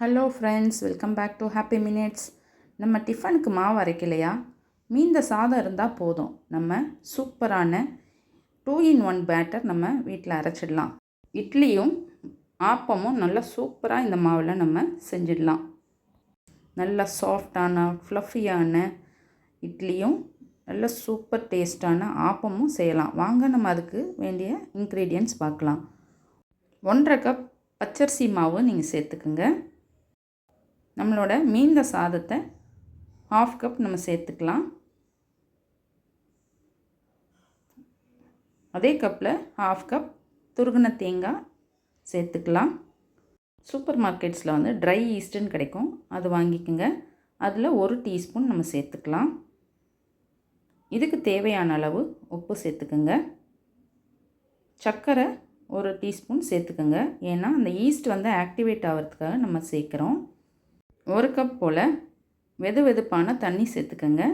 Hello friends welcome back to happy minutes நம்ம டிஃபனுக்கு மாவு அரைக்கலையா? மீந்த சாதம் இருந்தால் போதும். நம்ம சூப்பரான டூ இன் ஒன் பேட்டர் நம்ம வீட்டில் அரைச்சிடலாம். இட்லியும் ஆப்பமும் நல்லா சூப்பராக இந்த மாவில் நம்ம செஞ்சிடலாம். நல்ல சாஃப்டான ஃப்ளஃபியான இட்லியும் நல்ல சூப்பர் டேஸ்டான ஆப்பமும் செய்யலாம். வாங்க நம்ம அதுக்கு வேண்டிய இன்க்ரீடியன்ட்ஸ் பார்க்கலாம். ஒன்றரை கப் பச்சரிசி மாவு நீங்கள் சேர்த்துக்குங்க. நம்மளோட மீந்த சாதத்தை ஹாஃப் கப் நம்ம சேர்த்துக்கலாம். அதே கப்பில் ஹாஃப் கப் துருகுன தேங்காய் சேர்த்துக்கலாம். சூப்பர் மார்க்கெட்ஸில் வந்து ட்ரை ஈஸ்ட்டுன்னு கிடைக்கும். அது வாங்கிக்கோங்க. அதில் ஒரு டீஸ்பூன் நம்ம சேர்த்துக்கலாம். இதுக்கு தேவையான அளவு உப்பு சேர்த்துக்குங்க. சர்க்கரை ஒரு டீஸ்பூன் சேர்த்துக்குங்க. ஏன்னா அந்த ஈஸ்ட் வந்து ஆக்டிவேட் ஆகிறதுக்காக நம்ம சேர்க்குறோம். ஒரு கப் போல் வெது வெதுப்பான தண்ணி சேர்த்துக்கோங்க.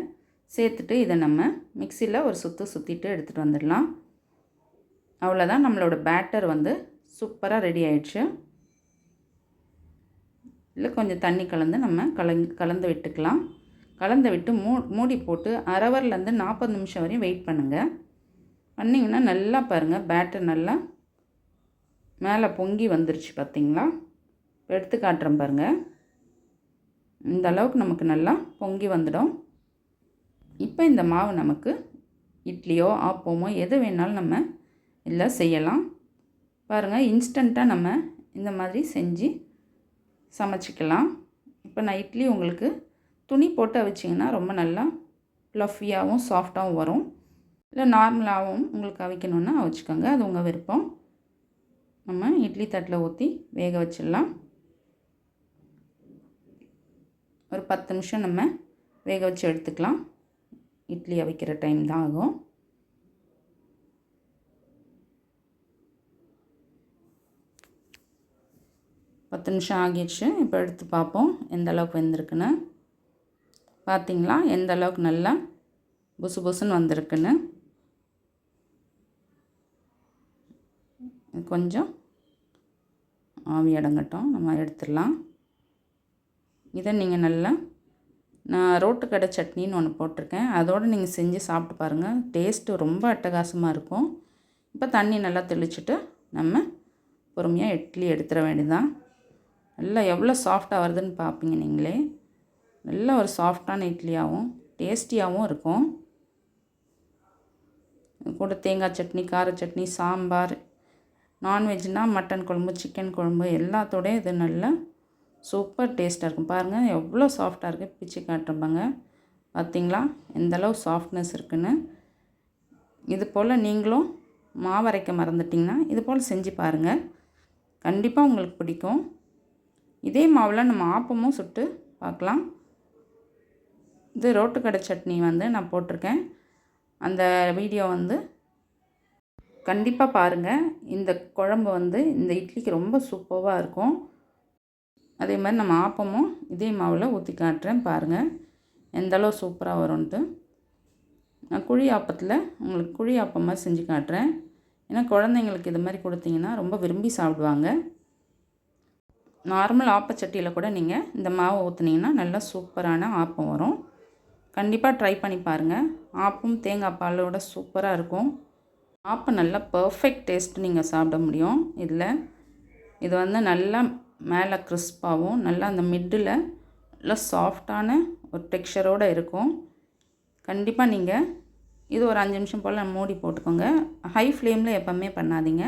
சேர்த்துட்டு இதை நம்ம மிக்சியில் ஒரு சுற்று சுற்றிட்டு எடுத்துகிட்டு வந்துடலாம். அவ்வளோதான் நம்மளோட பேட்டர் வந்து சூப்பராக ரெடி ஆயிடுச்சு. இல்லை கொஞ்சம் தண்ணி கலந்து நம்ம கலந் கலந்து விட்டுக்கலாம். கலந்து விட்டு மூ மூடி போட்டு அரவர்லேருந்து நாற்பது நிமிஷம் வரையும் வெயிட் பண்ணுங்கள் பண்ணிங்கன்னா நல்லா பாருங்கள் பேட்டர் நல்லா மேலே பொங்கி வந்துருச்சு பார்த்திங்களா இப்போ எடுத்து காட்டுறேன் பாருங்கள் இந்த அளவுக்கு நமக்கு நல்லா பொங்கி வந்துடும். இப்போ இந்த மாவு நமக்கு இட்லியோ ஆப்பமோ எது வேணாலும் நம்ம இதில் செய்யலாம். பாருங்கள் இன்ஸ்டண்ட்டாக நம்ம இந்த மாதிரி செஞ்சு சமைச்சிக்கலாம். இப்போ நான் இட்லி உங்களுக்கு துணி போட்டு அவிச்சிங்கன்னா ரொம்ப நல்லா ப்ளஃபியாகவும் சாஃப்டாகவும் வரும். இல்லை நார்மலாகவும் உங்களுக்கு அவிக்கணுன்னா அவிச்சிக்கோங்க. அது உங்கள் விருப்பம். நம்ம இட்லி தட்டில் ஊற்றி வேக வச்சிடலாம். ஒரு பத்து நிமிஷம் நம்ம வேக வச்சு எடுத்துக்கலாம். இட்லி அவிக்கிற டைம் தான் ஆகும். பத்து நிமிஷம் ஆகிடுச்சு. இப்போ எடுத்து பார்ப்போம். எந்த அளவுக்கு வெந்திருக்குன்னு. பார்த்தீங்களா? எந்த அளவுக்கு நல்லா புசு புசுன்னு வந்திருக்குன்னு. கொஞ்சம் ஆவி அடங்கட்டும். நம்ம எடுத்துடலாம். இதை நீங்கள் நல்லா நான் ரோட்டு கடை சட்னின்னு ஒன்று போட்டிருக்கேன். அதோடு நீங்கள் செஞ்சு சாப்பிட்டு பாருங்கள் டேஸ்ட்டு ரொம்ப அட்டகாசமாக இருக்கும். இப்போ தண்ணி நல்லா தெளிச்சுட்டு நம்ம பொறுமையாக இட்லி எடுத்துட வேண்டியதான் நல்லா எவ்வளோ சாஃப்டாக வருதுன்னு பார்ப்பீங்க நீங்களே. நல்ல ஒரு சாஃப்டான இட்லியாகவும் டேஸ்டியாகவும் இருக்கும். கூட தேங்காய் சட்னி கார சட்னி சாம்பார் நான்வெஜ்னால் மட்டன் குழம்பு சிக்கன் குழம்பு எல்லாத்தோடய இது நல்லா சூப்பர் டேஸ்ட்டாக இருக்கும். பாருங்கள் எவ்வளோ சாஃப்டாக இருக்குது பிச்சு காட்டுறப்பாங்க பார்த்தீங்களா எந்தளவு சாஃப்ட்னஸ் இருக்குன்னு. இது போல் நீங்களும் மாவரைக்க மறந்துட்டிங்கன்னா இது போல் செஞ்சு பாருங்கள் கண்டிப்பாக உங்களுக்கு பிடிக்கும். இதே மாவில் நம்ம ஆப்பமும் சுட்டு பார்க்கலாம் இது ரோட்டுக்கடை சட்னி வந்து நான் போட்டிருக்கேன். அந்த வீடியோ வந்து கண்டிப்பாக பாருங்கள் இந்த குழம்பு வந்து இந்த இட்லிக்கு ரொம்ப சூப்பராக இருக்கும். அதே மாதிரி நம்ம ஆப்பமும் இதே மாவில் ஊற்றி காட்டுறேன் பாருங்கள் எந்தளவு சூப்பராக வரும்ன்ட்டு. நான் குழி ஆப்பத்தில் உங்களுக்கு குழி ஆப்பம் மாதிரி செஞ்சு காட்டுறேன். ஏன்னா குழந்தைங்களுக்கு இது மாதிரி கொடுத்தீங்கன்னா ரொம்ப விரும்பி சாப்பிடுவாங்க. நார்மல் ஆப்பச்சட்டியில் கூட நீங்கள் இந்த மாவை ஊற்றுனீங்கன்னா நல்லா சூப்பரான ஆப்பம் வரும். கண்டிப்பாக ட்ரை பண்ணி பாருங்கள் ஆப்பும் தேங்காய் பாலோட சூப்பராக இருக்கும். ஆப்பம் நல்லா பர்ஃபெக்ட் டேஸ்ட் நீங்கள் சாப்பிட முடியும். இதில் இது வந்து நல்லா மேலே கிறிஸ்பாகவும் நல்லா அந்த மிட்டில் நல்லா சாஃப்டான ஒரு டெக்ஸ்சரோடு இருக்கும். கண்டிப்பாக நீங்கள் இது ஒரு அஞ்சு நிமிஷம் போல் மூடி போட்டுக்கோங்க. ஹை ஃப்ளேமில் எப்போவுமே பண்ணாதீங்க.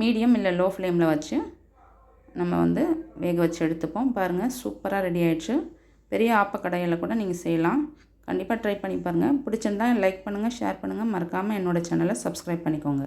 மீடியம் இல்லை லோ ஃப்ளேமில் வச்சு நம்ம வந்து வேக வச்சு எடுத்துப்போம். பாருங்கள் சூப்பராக ரெடி ஆகிடுச்சு பெரிய ஆப்பக்கடையில் கூட நீங்கள் செய்யலாம். கண்டிப்பாக ட்ரை பண்ணி பாருங்கள் பிடிச்சிருந்தா லைக் பண்ணுங்கள் ஷேர் பண்ணுங்கள் மறக்காமல் என்னோடய சேனலை சப்ஸ்கிரைப் பண்ணிக்கோங்க.